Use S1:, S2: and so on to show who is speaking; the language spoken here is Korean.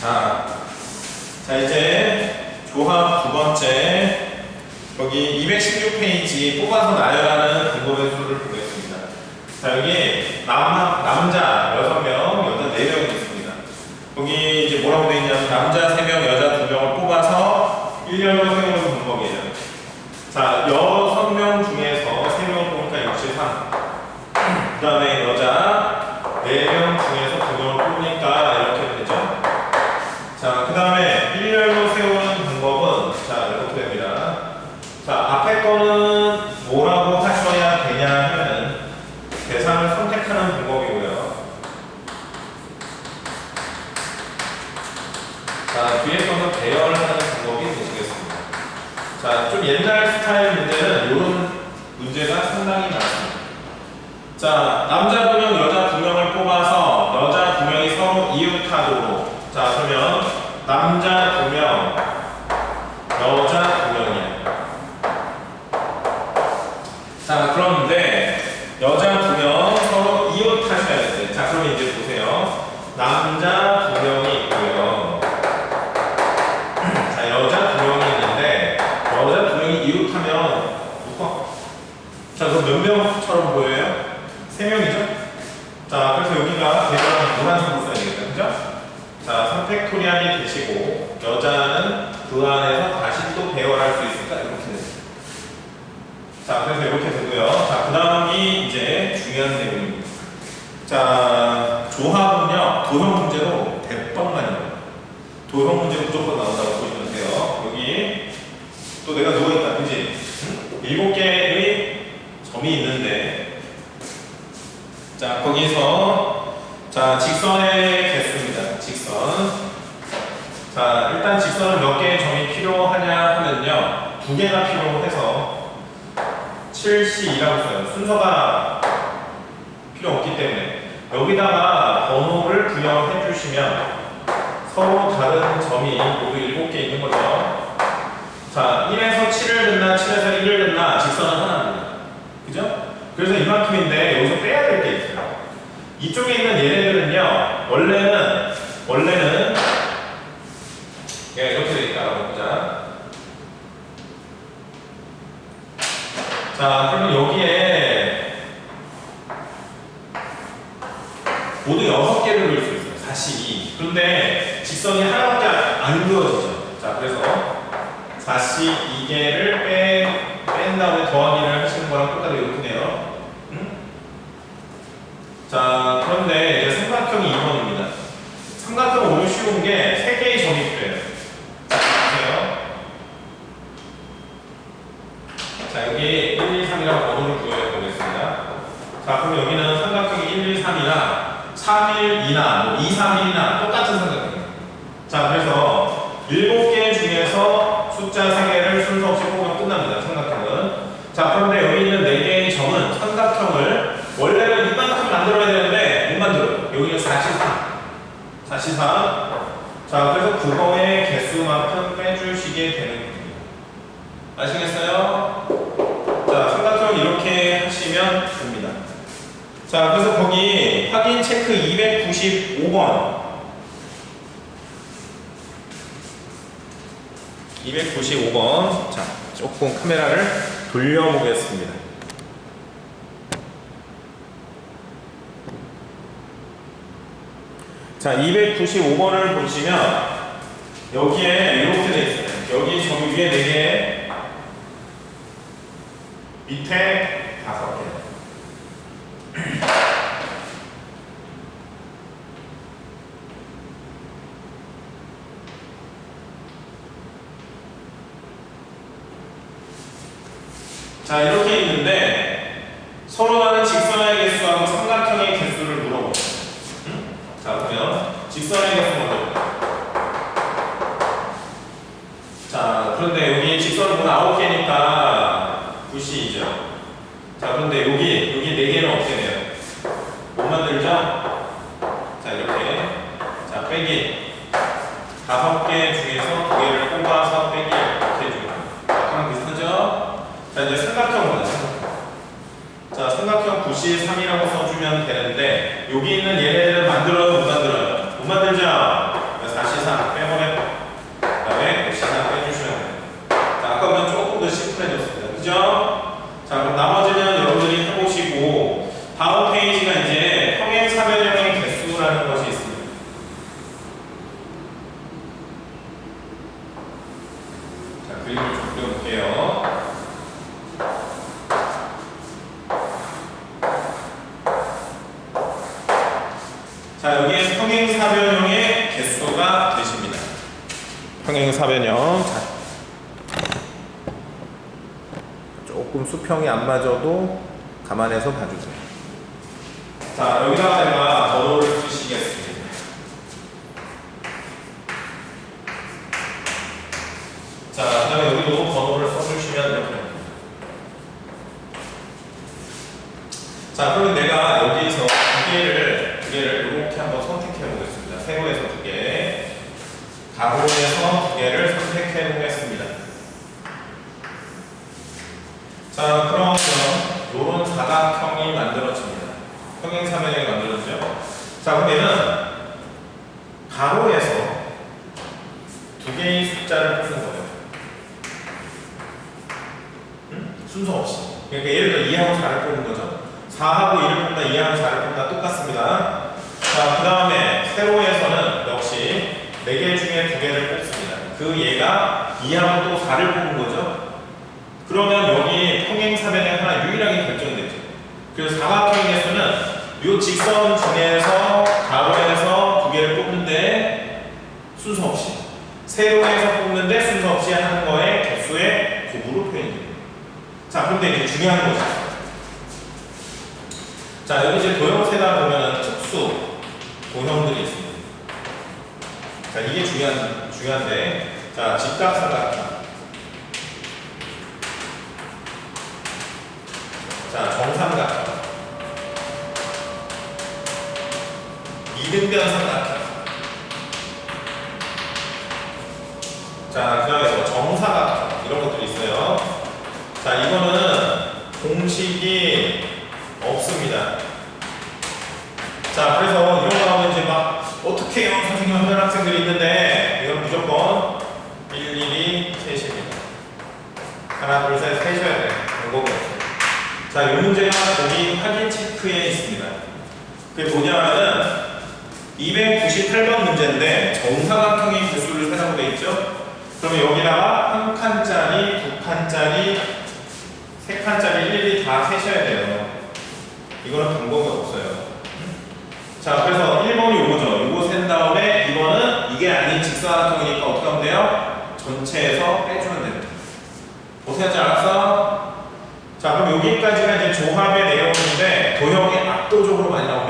S1: 자, 자 이제 조합 두 번째 여기 216페이지 뽑아서 나열하는 근거의 수를 보겠습니다. 자 여기 남, 남자 6명, 여자 4명이 있습니다. 여기 이제 뭐라고 되어 있냐면 남자 3명, 여자 2명을 뽑아서 1년으로 세우는 방법이에요. 자 6명 중에서 3명을 뽑으니까 역시 3. 그 다음에 여자 4명 중에서 2명을 뽑으니까 이렇게 되죠. 자, 그 다음에 일렬로 세우는 방법은 자, 이렇게 됩니다. 자, 앞에 거는 뭐라고 하셔야 되냐 하면은 대상을 선택하는 방법이고요. 자, 뒤에 거는 배열을 하는 방법이 되시겠습니다. 자, 좀 옛날 스타일 문제는 이런 문제가 상당히 많습니다. 자, 남자 두 명, 여자 두 명을 뽑아서 여자 두 명이 서로 이웃하도록. 자, 그러면 남자 두 명, 여자 몇 명처럼 보여요? 세 명이죠? 자, 그래서 여기가 대략 노란색으로 써야 되겠다. 그죠? 자, 선택토리안이 되시고, 여자는 그 안에서 다시 또 배열할 수 있을까? 이렇게 됩니다. 자, 그래서 이렇게 되고요. 자, 그 다음이 이제 중요한 내용입니다. 자, 조합은요, 도형 문제로 대빵만이에요. 도형 문제 무조건 나온다고 보시면 돼요. 여기 또 내가 누워있다. 그지? 응? 일곱 개의 점이 있는데, 자, 거기서 자, 직선의 개수입니다. 직선. 자, 일단 직선은 몇 개의 점이 필요하냐 하면요. 두 개가 필요해서 7C2라고 써요. 순서가 필요 없기 때문에 여기다가 번호를 부여해 주시면 서로 다른 점이 모두 7개 있는 거죠. 자, 1에서 7을 넣나 7에서 1을 넣나 직선은 하나입니다. 그죠? 그래서 이만큼인데 여기서. 이쪽에 있는 얘네들은요, 원래는, 원래는, 예, 이렇게 되니까 알아보자. 자, 그러면 여기에 모두 6개를 그릴 수 있어요. 42. 그런데 직선이 하나밖에 안- 안 그어지죠. 자, 그래서 42개를 빼, 뺀 다음에 더하기를 하시는 거랑 똑같이 이렇게 돼요. 응? 자, 그런데 이제 삼각형이 2번입니다. 삼각형 오늘 쉬운 게 3개의 점이 필요해요. 자, 보세요. 자, 여기 1, 2, 3이라고 번호를 부여해 보겠습니다. 자, 그럼 여기는 삼각형이 1, 2, 3이나 3, 1, 2나 뭐 2, 3, 1이나 똑같은 삼각형이에요. 자, 그래서 7개 중에서 숫자 3개를 순서 없이 뽑으면 끝납니다. 삼각형은. 자, 그런데 여기 있는 4개의 점은 삼각형을 원래는 이만큼 만들어야 되는데 못 만들어요. 여기는 43. 43. 자, 그래서 그거의 개수만큼 빼주시게 되는 겁니다. 아시겠어요? 자, 삼각형 이렇게 하시면 됩니다. 자, 그래서 거기 확인 체크 295번. 295번. 자, 조금 카메라를 돌려보겠습니다. 자, 295번을 보시면 여기에 이렇게 돼 있어요. 여기 점 위에 4개, 밑에 5개. 자, 이렇게 있는데 서로 다른 직선의 개수하고 삼각형의 개수를 물어보세요. 응? 자, 그러면 직선의 개수 먼저. 자, 그런데 여기 직선은 문 9개니까 9C이죠. 자, 그런데 여기, 여기 4개는 어떻게 돼요? 못 만들죠? 자, 이렇게. 자, 빼기. 5개 중에서 2개를 뽑아서 없이 3이라고 써주면 되는데 여기 있는 얘네들은 만들어요? 못 만들어요? 못 만들죠? 4C3 빼버려 그 다음에 4C3 빼주셔야 돼요 자, 아까보다 조금 더 심플해졌습니다 그죠? 자 그럼 나머지는 여러분들이 해보시고 다음 페이지가 이제 평행 사변형의 개수라는 것이 있습니다 자 그림을 좀 그려볼게요 평행 사변형. 자, 조금 수평이 안 맞아도 감안해서 봐주세요. 자, 여기다가 제가 번호를 쓰시겠습니다. 자, 그 다음에 여기도 번호를 써주시면 됩니다. 자, 그러면 내가 여기서 두 개를, 두 개를 이렇게 한번 선택해 보겠습니다. 세로에서 두 개, 가로에서 두 개를 선택해 보겠습니다. 자, 그러면 이런 사각형이 만들어집니다. 평행사면형이 만들어지죠. 자, 그러면은 가로에서 두 개의 숫자를 푸는 거예요. 응? 순서 없이. 그러니까 예를 들어 2하고 4를 뽑는 거죠. 4하고 1을 뽑다, 2하고 4를 뽑다 똑같습니다. 자, 그 다음에 세로에서는 역시 4개 중에 2개를 뽑습니다. 그 얘가 2하고 또 4를 뽑은 거죠. 그러면 여기 평행사변에 하나 유일하게 결정되죠. 그래서 사각형에서는 이 직선 중에서 가로에서 두 개를 뽑는데 순서 없이 세로에서 뽑는데 순서 없이 하는 거에 개수의 곱으로 표현이 됩니다. 자, 그런데 이제 중요한 것이. 자, 여기 이제 도형세다 보면은 특수 도형들이 있습니다. 자, 이게 중요한, 중요한데, 자, 직각삼각형. 자, 정삼각형. 이등변 삼각형. 자, 그 다음에 뭐 정사각형. 이런 것들이 있어요. 자, 이거는 공식이 없습니다. 자, 그래서 이런 어떻게 해요? 선생님 하는 학생들이 있는데 이건 무조건 일일이 세십니다. 하나, 둘, 셋, 세셔야 돼요. 없어요. 자, 이 문제가 거기 확인 체크에 있습니다. 그게 뭐냐면은 298번 문제인데 정사각형의 개수를 세라고 돼 있죠? 그러면 여기다가 한 칸짜리, 두 칸짜리, 세 칸짜리 일일이 다 세셔야 돼요. 이거는 방법이 없어요. 자, 그래서 1번이 요거죠. 요거 센 다음에 2번은 이게 아닌 직사각형이니까 어떻게 하면 돼요? 전체에서 빼주면 됩니다. 할지 알았어? 자, 그럼 여기까지가 이제 조합의 내용인데 도형이 압도적으로 많이 나옵니다.